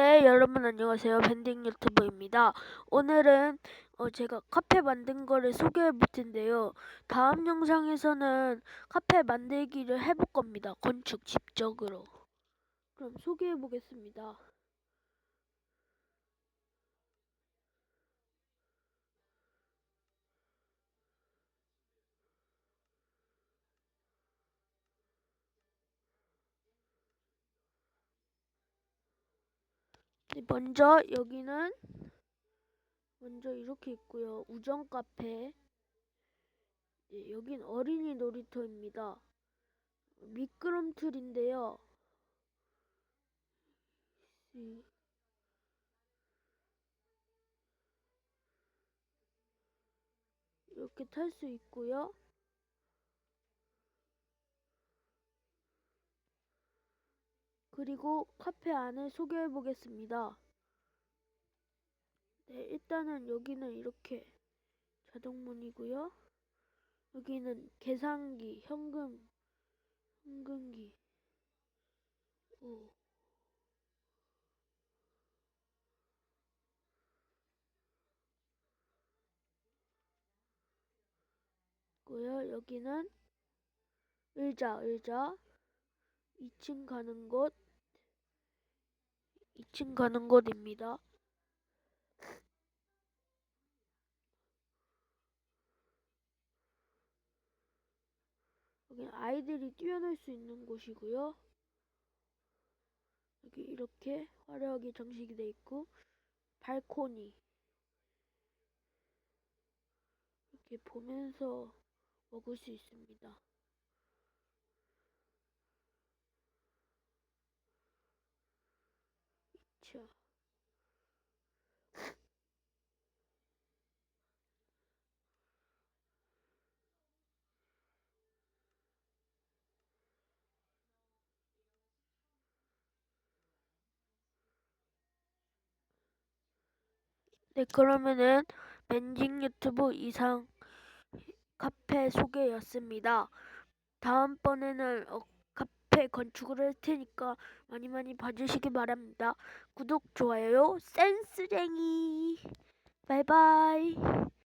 네, 여러분 안녕하세요. 밴딩 유튜브입니다. 오늘은 어, 제가 카페 만든 거를 소개해 볼 텐데요. 다음 영상에서는 카페 만들기를 해볼 겁니다. 건축 집적으로. 그럼 소개해 보겠습니다. 먼저 여기는 먼저 이렇게 있고요. 우정 카페. 네, 여긴 어린이 놀이터입니다. 미끄럼틀인데요. 이- 이렇게 탈 수 있고요. 그리고 카페 안을 소개해 보겠습니다. 네, 일단은 여기는 이렇게 자동문이고요. 여기는 계산기, 현금, 현금기. 오. 고요. 여기는 의자, 의자. 2층 가는 곳. 2층 가는 곳입니다. 여기 아이들이 뛰어놀 수 있는 곳이고요. 여기 이렇게 화려하게 장식이 되어 있고 발코니 이렇게 보면서 먹을 수 있습니다. 자. 네, 그러면은 벤징 유튜브 이상 카페 소개였습니다. 다음번에는 어, 건축을 할 테니까 많이 많이 봐주시기 바랍니다. 구독, 좋아요, 센스쟁이. 바이바이.